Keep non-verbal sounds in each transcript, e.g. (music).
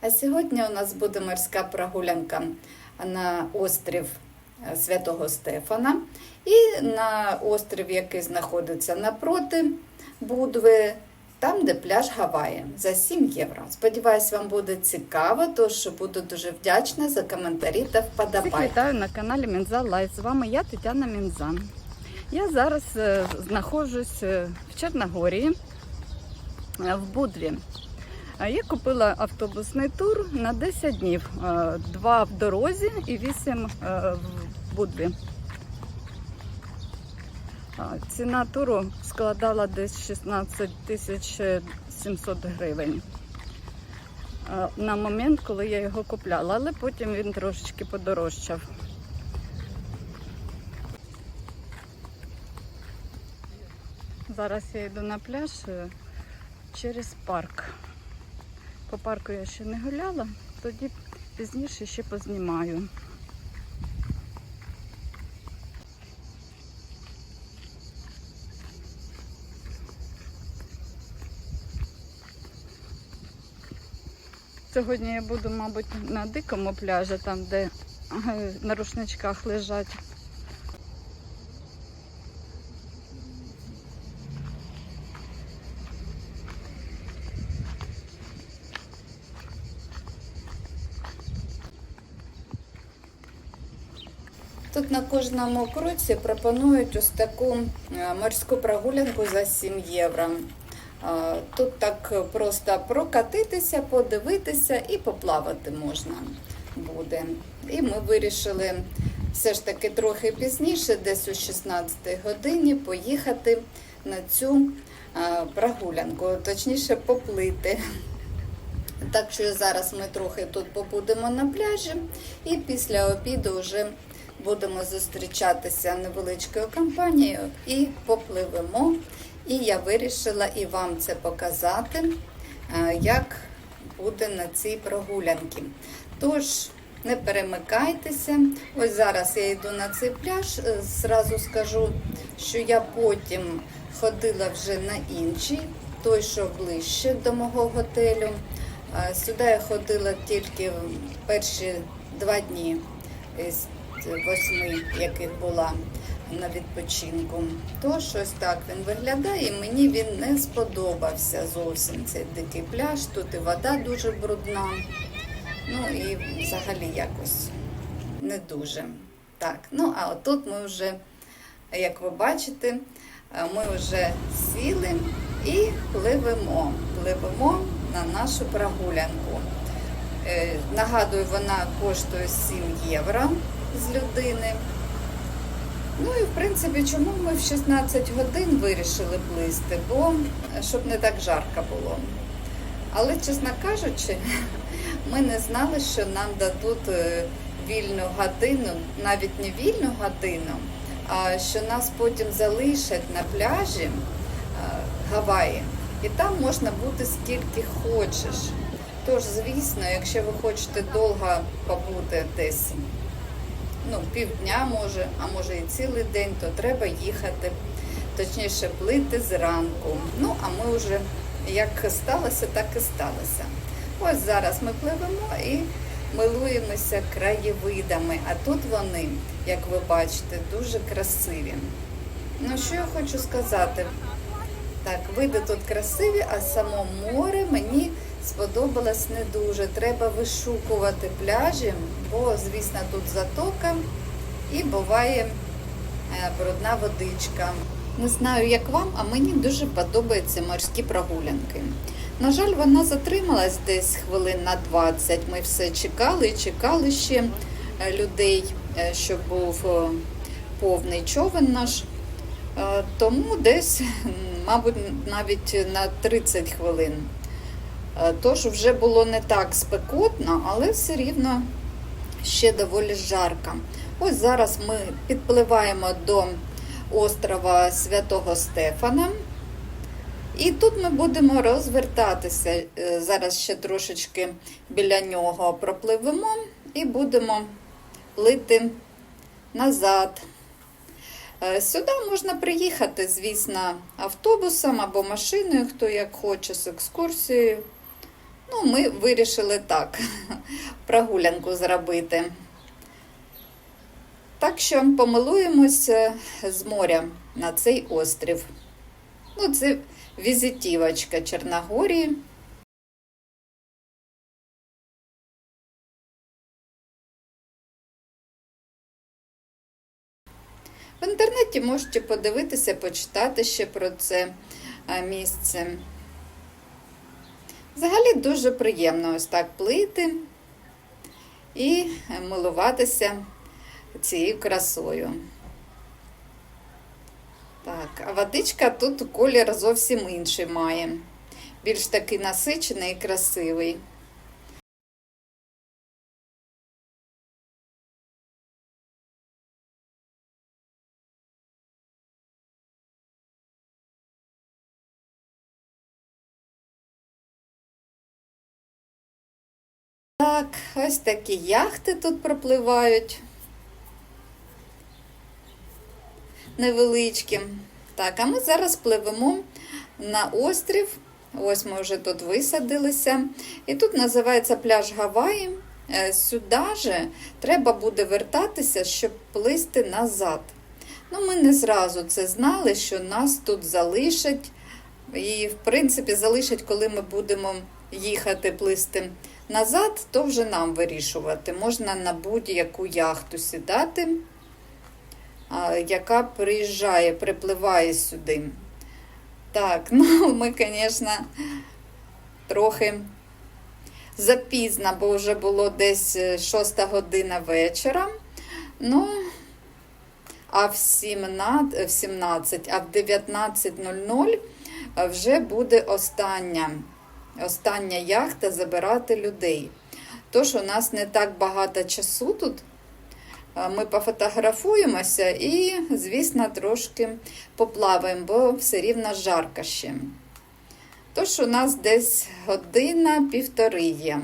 А сьогодні у нас буде морська прогулянка на острів е, Святого Стефана і на острів, який знаходиться напроти Будви, там, де пляж Гаваї, за 7 євро. Сподіваюсь, вам буде цікаво, тож буду дуже вдячна за коментарі та вподобайки. вітаю на каналі Мінза Лайф. З вами я Тетяна Мінза. Я зараз е, знаходжусь е, в Чорногорії в Будві. Е, Я купила автобусний тур на 10 днів. Е, Два в дорозі і 8 в Будві. Ціна туру складала десь 16 тисяч 700 гривень. е, На момент, коли я його купляла, але потім він трошечки подорожчав. Зараз я йду на пляж е, через парк. По парку я ще не гуляла, тоді пізніше ще познімаю. Сьогодні я буду, мабуть, на дикому пляжі, там, де е, на рушничках лежать. Тут на кожному кроці пропонують ось таку е, морську прогулянку за 7 євро. Е, Тут так просто прокатитися, подивитися і поплавати можна буде. І ми вирішили все ж таки трохи пізніше, десь о 16 годині, поїхати на цю е, прогулянку, точніше поплити. Так що зараз ми трохи тут побудемо на пляжі, і після обіду вже будемо зустрічатися невеличкою компанією і попливемо. І я вирішила і вам це показати, е, як буде на цій прогулянці. Тож, не перемикайтеся. Ось зараз я йду на цей пляж. Е, Зразу скажу, що я потім ходила вже на інший, той, що ближче до мого готелю. Е, Сюди я ходила тільки перші два дні восьми, яких була на відпочинку. То щось так він виглядає, і мені він не сподобався зовсім цей дикий пляж. Тут і вода дуже брудна. Ну і взагалі якось не дуже. Так, ну а отут ми вже, як ви бачите, е, ми вже сіли і пливемо. Пливемо на нашу прогулянку. Е, Нагадую, вона коштує 7 євро з людини. Ну і в принципі, чому ми в 16 годин вирішили плисти? Бо щоб не так жарко було. Але, чесно кажучи, (laughs) ми не знали, що нам дадуть е, вільну годину, навіть не вільну годину, а що нас потім залишать на пляжі е, Гаваї. І там можна бути скільки хочеш. Тож, звісно, якщо ви хочете довго побути десь, ну, півдня може, а може і цілий день, то треба їхати, точніше плити зранку. Ну, а ми вже як сталося, так і сталося. Ось зараз ми пливемо і милуємося краєвидами. А тут вони, як ви бачите, дуже красиві. Ну, що я хочу сказати? Так, види тут красиві, а само море мені сподобалось не дуже. Треба вишукувати пляжі, бо, звісно, тут затока і буває е, брудна водичка. Не знаю, як вам, а мені дуже подобаються морські прогулянки. На жаль, вона затрималась десь хвилин на 20. Ми все чекали і чекали ще е, людей, е, щоб був повний човен наш. Тому десь, мабуть, навіть на 30 хвилин. Е, Тож вже було не так спекотно, але все рівно ще доволі жарко. Ось зараз ми підпливаємо до острова Святого Стефана. І тут ми будемо розвертатися. Е, Зараз ще трошечки біля нього пропливемо і будемо плити назад. Е, Сюди можна приїхати, звісно, автобусом або машиною, хто як хоче з екскурсією. Ну, ми вирішили так, (laughs) прогулянку зробити. Так що помилуємося з моря на цей острів. Ну, це візитівочка Чорногорії. В інтернеті можете подивитися, почитати ще про це місце. Взагалі дуже приємно ось так плити і милуватися цією красою. Так, а водичка тут колір зовсім інший має. Більш такий насичений і красивий. Так, ось такі яхти тут пропливають. Невеличкі. Так, а ми зараз пливемо на острів. Ось ми вже тут висадилися. І тут називається пляж Гаваї. Е, Сюди же треба буде вертатися, щоб плисти назад. Ну, ми не зразу це знали, що нас тут залишать. І, в принципі, залишать, коли ми будемо їхати плисти назад, то вже нам вирішувати. Можна на будь-яку яхту сідати, яка приїжджає, припливає сюди. Так, (laughs) ну ми, звісно, трохи запізно, бо вже було десь 6 година вечора. Ну, а в 17, в 17, а в 19.00 вже буде остання, остання яхта забирати людей. Тож у нас не так багато часу тут. Ми пофотографуємося і, звісно, трошки поплаваємо, бо все рівно жарко ще. Тож у нас десь година півтори є.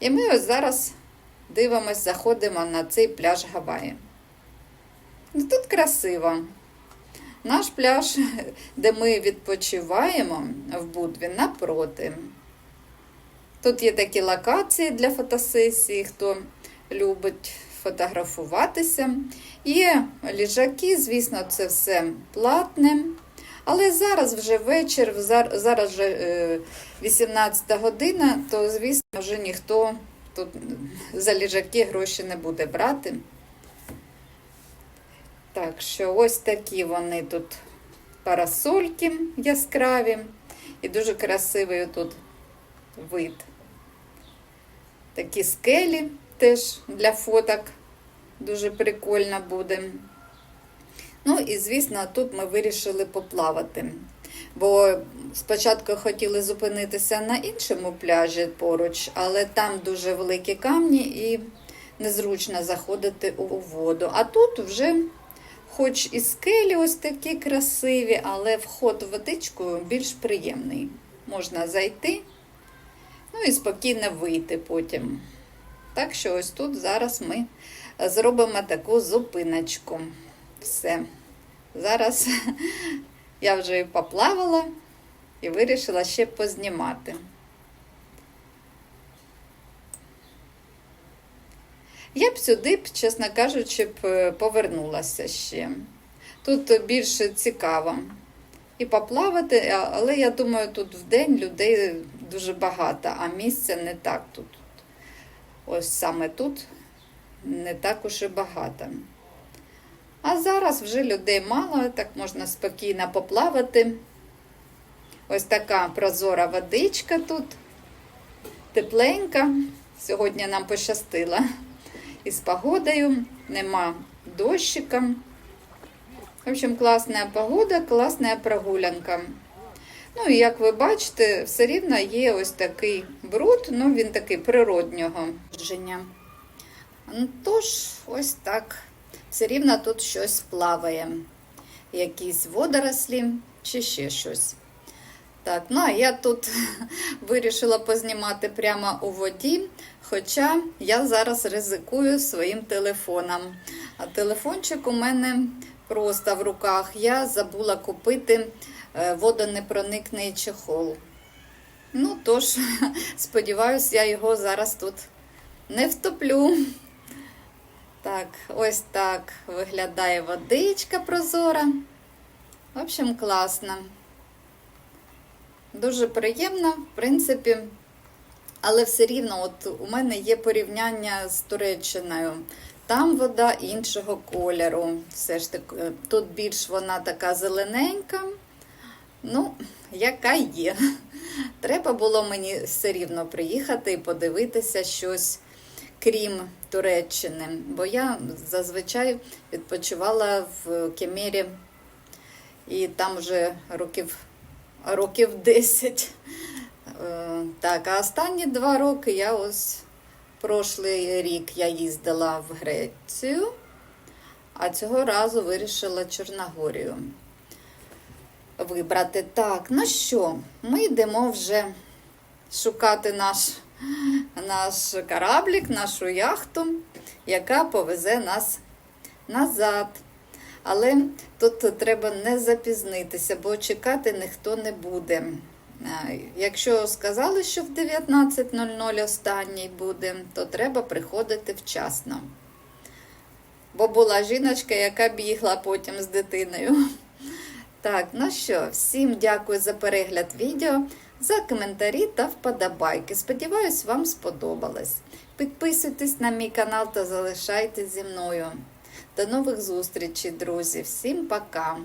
І ми ось зараз дивимось, заходимо на цей пляж Гаваї. Ну, Тут красиво. Наш пляж, де ми відпочиваємо в Будві, напроти. Тут є такі локації для фотосесії, хто любить фотографуватися. Є ліжаки, звісно, це все платне. Але зараз вже вечір, зараз вже е, 18 година, то, звісно, вже ніхто тут за ліжаки гроші не буде брати. Так що ось такі вони тут парасольки яскраві. І дуже красивий тут вид. Такі скелі теж для фоток дуже прикольно буде. Ну і, звісно, тут ми вирішили поплавати. Бо спочатку хотіли зупинитися на іншому пляжі поруч, але там дуже великі камні і незручно заходити у воду. А тут вже, хоч і скелі ось такі красиві, але вход в водичку більш приємний. Можна зайти, ну і спокійно вийти потім. Так що ось тут зараз ми зробимо таку зупиночку. Все. Зараз (laughs) я вже поплавала і вирішила ще познімати. Я б сюди, чесно кажучи, б е, повернулася ще. Тут більше цікаво. І поплавати, але я думаю, тут в день людей дуже багато, а місця не так тут. Ось саме тут не так уж і багато. А зараз вже людей мало, так можна спокійно поплавати. Ось така прозора водичка тут, тепленька. Сьогодні нам пощастило. Із погодою, нема дощика. В общем, класна погода, класна прогулянка. Ну і як ви бачите, все рівно є ось такий бруд, ну він такий природнього життя. Ну, Тож, ось так. Все рівно тут щось плаває. Якісь водорослі чи ще щось. Так, ну а я тут (laughs) вирішила познімати прямо у воді, хоча я зараз ризикую своїм телефоном. А телефончик у мене просто в руках. Я забула купити е, водонепроникний чехол. Ну, тож (laughs) сподіваюся, я його зараз тут не втоплю. Так, ось так виглядає водичка прозора. В общем, класно. Дуже приємно, в принципі, але все рівно, от у мене є порівняння з Туреччиною. Там вода іншого кольору. Все ж таки, е, тут більш вона така зелененька. Ну, яка є. (laughs) Треба було мені все рівно приїхати і подивитися щось, крім Туреччини. Бо я зазвичай відпочивала в Кемері, і там вже років, років 10. Е, Так, а останні два роки я ось прошлий рік я їздила в Грецію, а цього разу вирішила Чорногорію вибрати. Так, ну що, ми йдемо вже шукати наш, наш кораблік, нашу яхту, яка повезе нас назад. Але тут треба не запізнитися, бо чекати ніхто не буде. Якщо сказали, що в 19.00 останній буде, то треба приходити вчасно. Бо була жіночка, яка бігла потім з дитиною. Так, ну що, всім дякую за перегляд відео, за коментарі та вподобайки. Сподіваюсь, вам сподобалось. Підписуйтесь на мій канал та залишайтесь зі мною. До нових зустрічей, друзі. Всім пока!